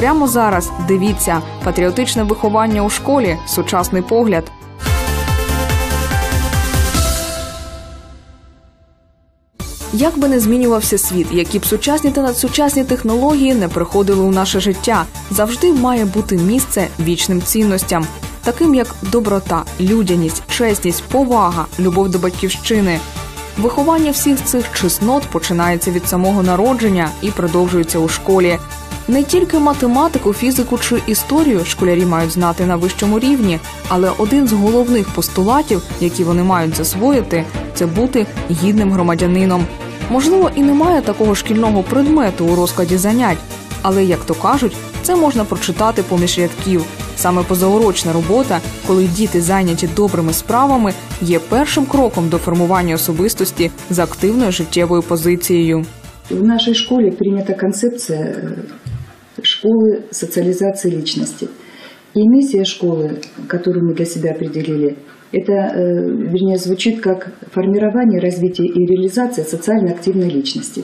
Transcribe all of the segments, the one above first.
Прямо зараз дивіться патріотичне виховання у школі, сучасний погляд. Як би не змінювався світ, які б сучасні та надсучасні технології не приходили у наше життя, завжди має бути місце вічним цінностям, таким як доброта, людяність, чесність, повага, любов до батьківщини. Виховання всіх цих чеснот починається від самого народження і продовжується у школі. Не тільки математику, фізику чи історію школярі мають знати на вищому рівні, але один з головних постулатів, які вони мають засвоїти, це бути гідним громадянином. Можливо, і немає такого шкільного предмету у розкладі занять, але як то кажуть, це можна прочитати поміж рядків. Саме позаурочна робота, коли діти зайняті добрими справами, є першим кроком до формування особистості з активною життєвою позицією. В нашей школе принята концепция э, школы социализации личности. И миссия школы, которую мы для себя определили, это, э, вернее, звучит как формирование, развитие и реализация социально активной личности.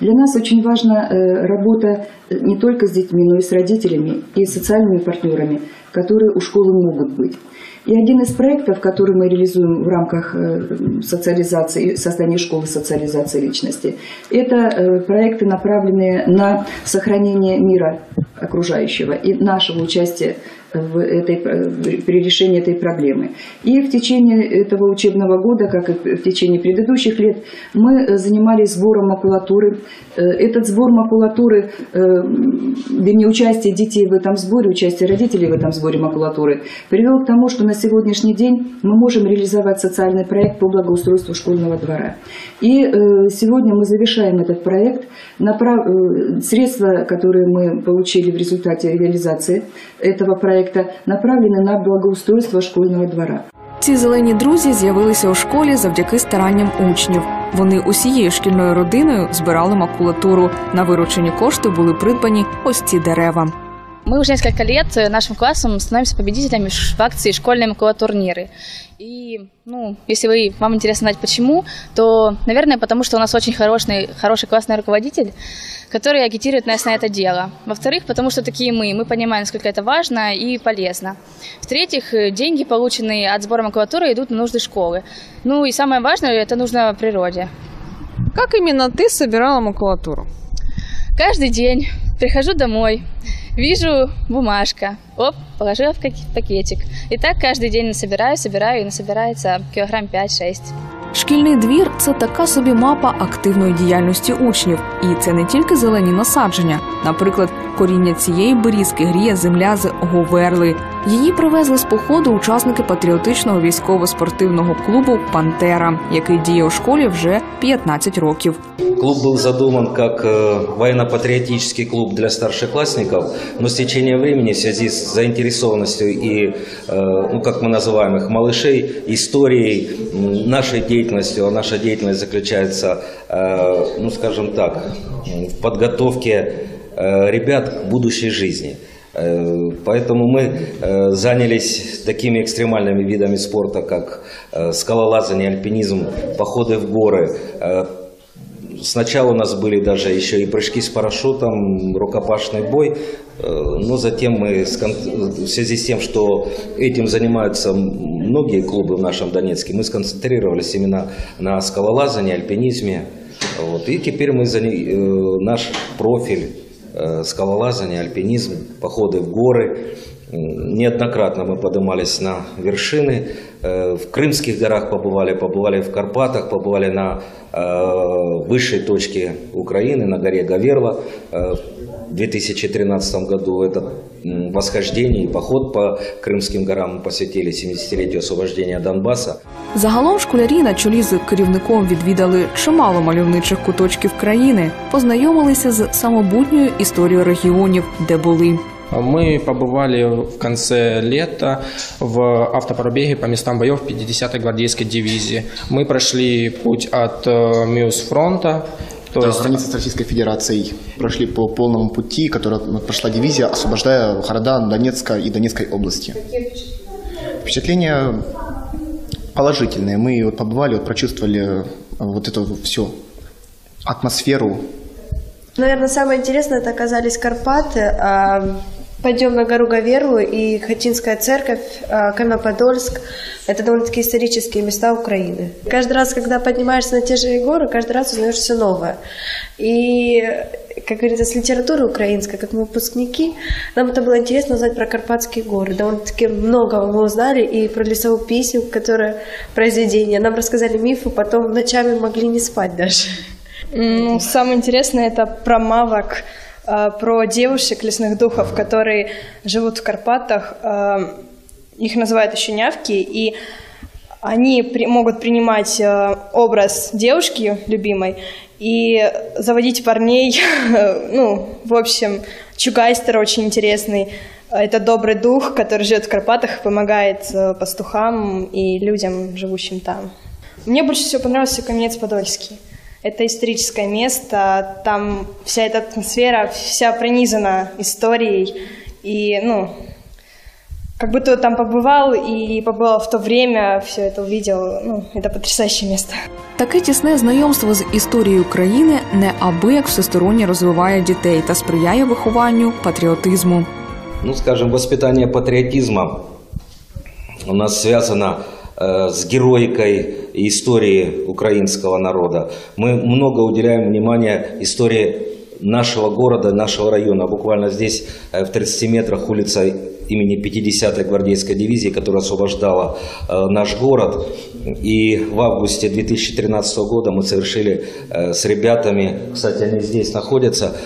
Для нас очень важна э, работа э, не только с детьми, но и с родителями и социальными партнерами, которые у школы могут быть. И один из проектов, который мы реализуем в рамках э, социализации, создания школы социализации личности, это проекты, направленные на сохранение мира окружающего и нашего участия в этой, при решении этой проблемы. И в течение этого учебного года, как и в течение предыдущих лет, мы занимались сбором макулатуры. Э, Этот сбор макулатуры, э, вернее, участие детей в этом сборе, участие родителей в этом сборе макулатуры привело к тому, что на сегодняшний день мы можем реализовать социальный проект по благоустройству школьного двора. И э, сегодня мы завершаем этот проект. Направ- Средства, которые мы получили в результате реализации этого проекта, направлены на благоустройство школьного двора. Ці зелені друзі з'явилися у школі завдяки старанням учнів. Вони усією шкільною родиною збирали макулатуру. На виручені кошти були придбані ось ці дерева. Мы уже несколько лет э, нашим классом становимся победителями в акции «Школьные макулатурниры». И, ну, если вы, вам интересно знать почему, то, наверное, потому что у нас очень хороший, хороший классный руководитель, который агитирует нас на это дело. Во-вторых, потому что такие мы, мы понимаем, насколько это важно и полезно. В-третьих, э, деньги, полученные от сбора макулатуры, идут на нужды школы. Ну и самое важное, это нужно природе. Як іменно ти собирала макулатуру? Каждый день прихожу домой, вижу бумажка, оп, положила в пакетик. И так каждый день насобираю, собираю, и насобирается килограмм 5-6. Шкільний двір це така собі мапа активної діяльності учнів, і це не тільки зелені насадження. Наприклад, коріння цієї берізки гріє земля з Говерли. Її привезли з походу учасники патріотичного військово-спортивного клубу Пантера, який діє у школі вже 15 років. Клуб был задуман как э, военно-патриотический клуб для старшеклассников, но с течением времени в связи с заинтересованностью и, э, ну, как мы называем их, малышей, историей, м, нашей деятельностью, а наша деятельность заключается, э, ну, скажем так, м, в подготовке э, Ребят к будущей жизни. Э, Поэтому мы э, занялись такими экстремальными видами спорта, как э, скалолазание, альпинизм, походы в горы. Э, Сначала у нас были даже еще и прыжки с парашютом, рукопашный бой, э, но затем мы в связи с тем, что этим занимаются многие клубы в нашем Донецке, мы сконцентрировались именно на скалолазании, альпинизме. Вот. И теперь мы э, наш профиль э, скалолазание, альпинизм, походы в горы. М, Неоднократно мы поднимались на вершины. Э, В Крымских горах побывали, побывали в Карпатах, побывали на э, высшей точке Украины, на горе Гаверла. Э, В 2013 году это м, восхождение и поход по Крымским горам мы посвятили 70-летию освобождения Донбасса. Загалом школярі на чолі з керівником відвідали чимало мальовничих куточків країни, познайомилися з самобутньою історією регіонів, де були. Мы побывали в конце лета в автопробеге по местам боев 50-й гвардейской дивизии. Мы прошли путь от э, Мьюз-фронта, то То есть границы с Российской Федерацией прошли по полному пути, который прошла дивизия, освобождая города Донецка и Донецкой области. Впечатления положительные. Мы вот побывали, вот прочувствовали вот эту всю атмосферу Наверное, самое интересное это оказались Карпаты. Пойдем на гору Гаверу и Хатинская церковь, а, Каменоподольск. Это довольно-таки исторические места Украины. Каждый раз, когда поднимаешься на те же горы, каждый раз узнаешь все новое. И, как говорится, с литературы украинской, как мы выпускники, нам это было интересно узнать про Карпатские горы. Довольно-таки много мы узнали и про лесовую песню, которая произведение. Нам рассказали мифы, потом ночами могли не спать даже. Ну, самое интересное это про мавок, про девушек лесных духов, которые живут в Карпатах. Э, Их называют еще нявки, и они при- могут принимать э, образ девушки любимой и заводить парней. Ну, в общем, Чугайстер очень интересный. Это добрый дух, который живет в Карпатах, помогает э, пастухам и людям, живущим там. Мне больше всего понравился Каменец-Подольский. Это историческое место, там вся эта атмосфера, вся пронизана историей. И, ну, как будто там побывал и побывал в то время, все это увидел. Ну, это потрясающее место. Таке тісне знайомство з історією країни неабияк всесторонньо розвиває дітей та сприяє вихованню патріотизму. Ну, скажем, воспитание патриотизма у нас связано э, с героикой истории украинского народа. Мы много уделяем внимания истории нашего города, нашего района. Буквально здесь, э, в 30 метрах, улица имени 50-й гвардейской дивизии, которая освобождала э, наш город. И в августе 2013 года мы совершили э, с ребятами, кстати, они здесь находятся,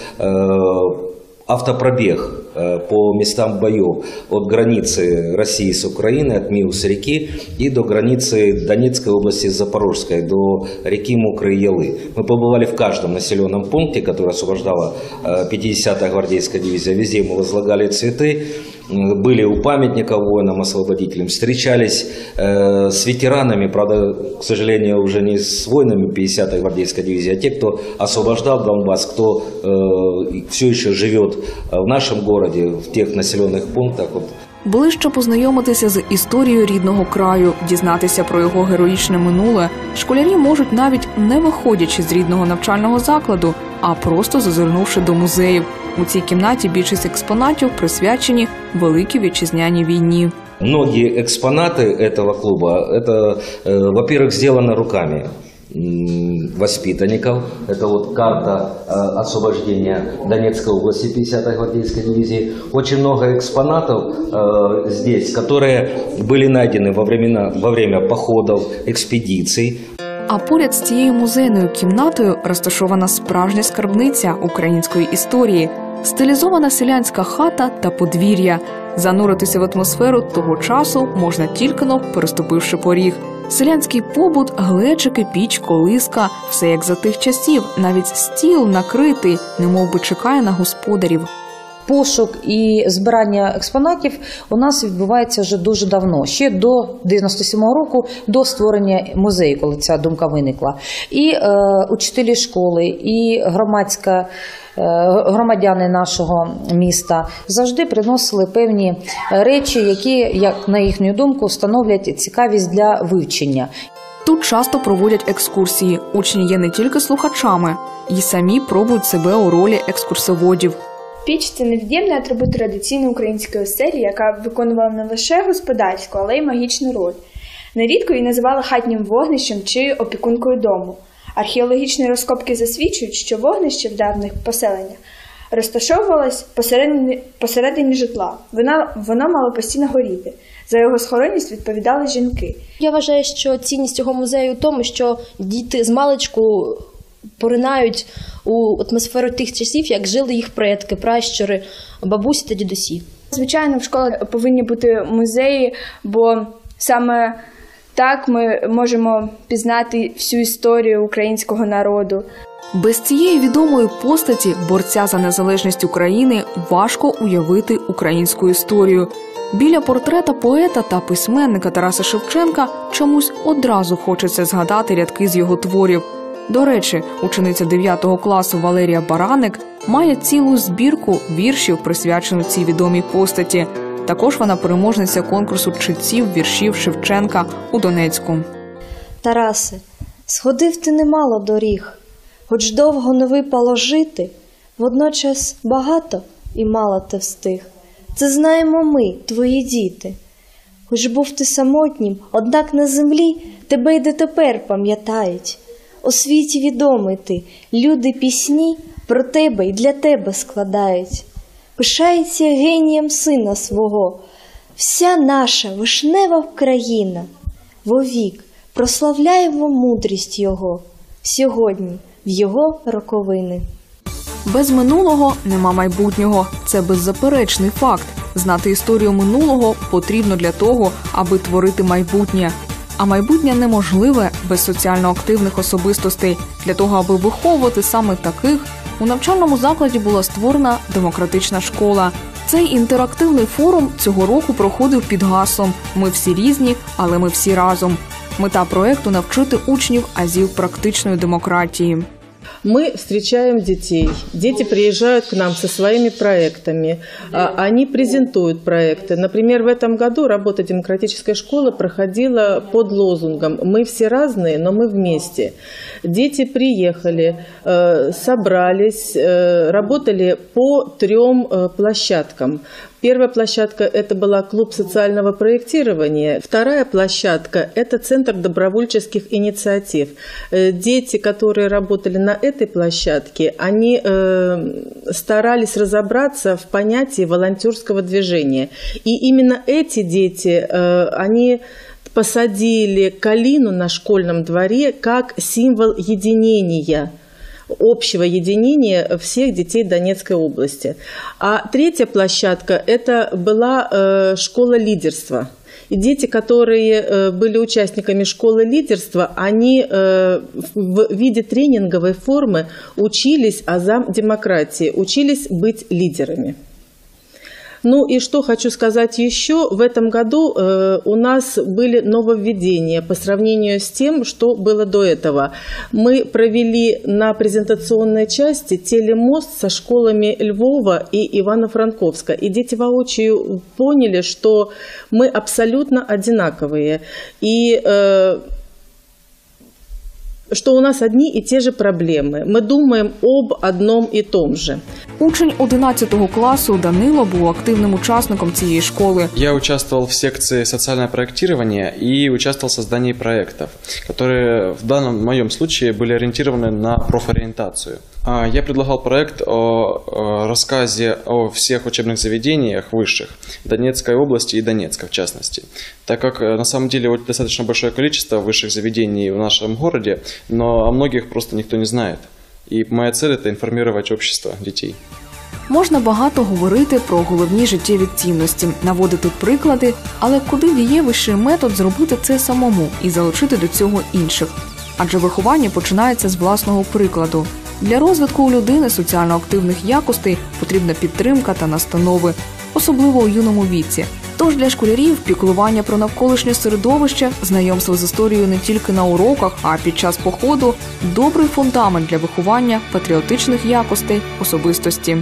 автопробег по местам боев от границы России с Украиной, от Миус реки и до границы Донецкой области с Запорожской, до реки Мокрые Ялы. Мы побывали в каждом населенном пункте, который освобождала э, 50-я гвардейская дивизия. Везде мы возлагали цветы, м, были у памятника воинам-освободителям, встречались э, с ветеранами, правда, к сожалению, уже не с воинами 50-й гвардейской дивизии, а те, кто освобождал Донбасс, кто э, все еще живет э, в нашем городе, в тех населенных пунктах. Вот, Ближче познайомитися з історією рідного краю, дізнатися про його героїчне минуле. Школярі можуть навіть не виходячи з рідного навчального закладу, а просто зазирнувши до музеїв. У цій кімнаті більшість експонатів присвячені великій вітчизняній війні. Многие экспонаты этого клуба, это, э, во-первых, сделано руками м, воспитанников. Это вот карта э, освобождения Донецкой области 50-й гвардейской дивизии. Очень много экспонатов э, здесь, которые были найдены во, времена, во время походов, экспедиций. А поряд з цією музейною кімнатою розташована справжня скарбниця української історії, стилізована селянська хата та подвір'я. Зануритися в атмосферу того часу можна тільки но переступивши поріг. Селянський побут, глечики, піч, колиска все як за тих часів, навіть стіл накритий, немов би чекає на господарів. Пошук і збирання експонатів у нас відбувається вже дуже давно, ще до 97-го року, до створення музею, коли ця думка виникла. І е, учителі школи, і громадська. е, Громадяни нашого міста завжди приносили певні речі, які, як на їхню думку, становлять цікавість для вивчення. Тут часто проводять екскурсії. Учні є не тільки слухачами, і самі пробують себе у ролі екскурсоводів. Піч це невід'ємний атрибут традиційної української оселі, яка виконувала не лише господарську, але й магічну роль. Нерідко її називали хатнім вогнищем чи опікункою дому. Археологічні розкопки засвідчують, що вогнище в давніх поселеннях розташовувалось посередині, посередині житла. Вона, воно мало постійно горіти. За його схоронність відповідали жінки. Я вважаю, що цінність цього музею в тому, що діти з маличку поринають у атмосферу тих часів, як жили їх предки, пращури, бабусі та дідусі. Звичайно, в школах повинні бути музеї, бо саме так ми можемо пізнати всю історію українського народу. Без цієї відомої постаті борця за незалежність України важко уявити українську історію. Біля портрета поета та письменника Тараса Шевченка чомусь одразу хочеться згадати рядки з його творів. До речі, учениця 9 класу Валерія Бараник має цілу збірку віршів, присвячену цій відомій постаті. Також вона переможниця конкурсу читців віршів Шевченка у Донецьку. Тарасе, сходив ти немало доріг, хоч довго не випало жити, Водночас багато і мало ти встиг. Це знаємо ми, твої діти. Хоч був ти самотнім, однак на землі тебе й дотепер пам'ятають. У світі відомий ти, люди пісні про тебе й для тебе складають. Пишається генієм сина свого, вся наша вишнева країна. Вовік прославляємо мудрість Його сьогодні в Його роковини. Без минулого нема майбутнього. Це беззаперечний факт. Знати історію минулого потрібно для того, аби творити майбутнє. А майбутнє неможливе без соціально активних особистостей. Для того, аби виховувати саме таких, у навчальному закладі була створена демократична школа. Цей інтерактивний форум цього року проходив під гаслом Ми всі різні, але ми всі разом. Мета проекту навчити учнів азів практичної демократії. Мы встречаем детей. Дети приезжают к нам со своими проектами. А, Они презентуют проекты. Например, в этом году работа демократической школы проходила под лозунгом «Мы все разные, но мы вместе». Дети приехали, э, собрались, э, работали по трем э, площадкам. Первая площадка – это была клуб социального проектирования. Вторая площадка – это центр добровольческих инициатив. Э, Дети, которые работали на этой площадке, они э, старались разобраться в понятии волонтерского движения. И именно эти дети, э, они посадили калину на школьном дворе как символ единения – общего единения всех детей Донецкой области. А третья площадка – это была э, школа лидерства. И дети, которые э, были участниками школы лидерства, они э, в виде тренинговой формы учились азам демократии, учились быть лидерами. Ну и что хочу сказать еще, в этом году э, у нас были нововведения по сравнению с тем, что было до этого. Мы провели на презентационной части телемост со школами Львова и Ивано-Франковска. И дети воочию поняли, что мы абсолютно одинаковые. И э, что у нас одни и те же проблемы. Мы думаем об одном и том же. Учень 11 класу Данило був активним учасником цієї школи. Я участвовал в секции социальное проектирование и участвовал в создании проектов, которые в данном моем случае были ориентированы на профориентацию. А, Я предлагал проект о о рассказе о всех учебных заведениях высших Донецкой области и Донецка в частности. Так как э, на самом деле вот достаточно большое количество высших заведений в нашем городе, но о многих просто никто не знает. И моя цель это информировать общество детей. Можна багато говорити про головні життєві цінності, наводити приклади, але куди дієвіший метод зробити це самому і залучити до цього інших? Адже виховання починається з власного прикладу. Для розвитку у людини соціально активних якостей потрібна підтримка та настанови, особливо у юному віці. Тож для школярів піклування про навколишнє середовище, знайомство з історією не тільки на уроках, а під час походу добрий фундамент для виховання патріотичних якостей особистості.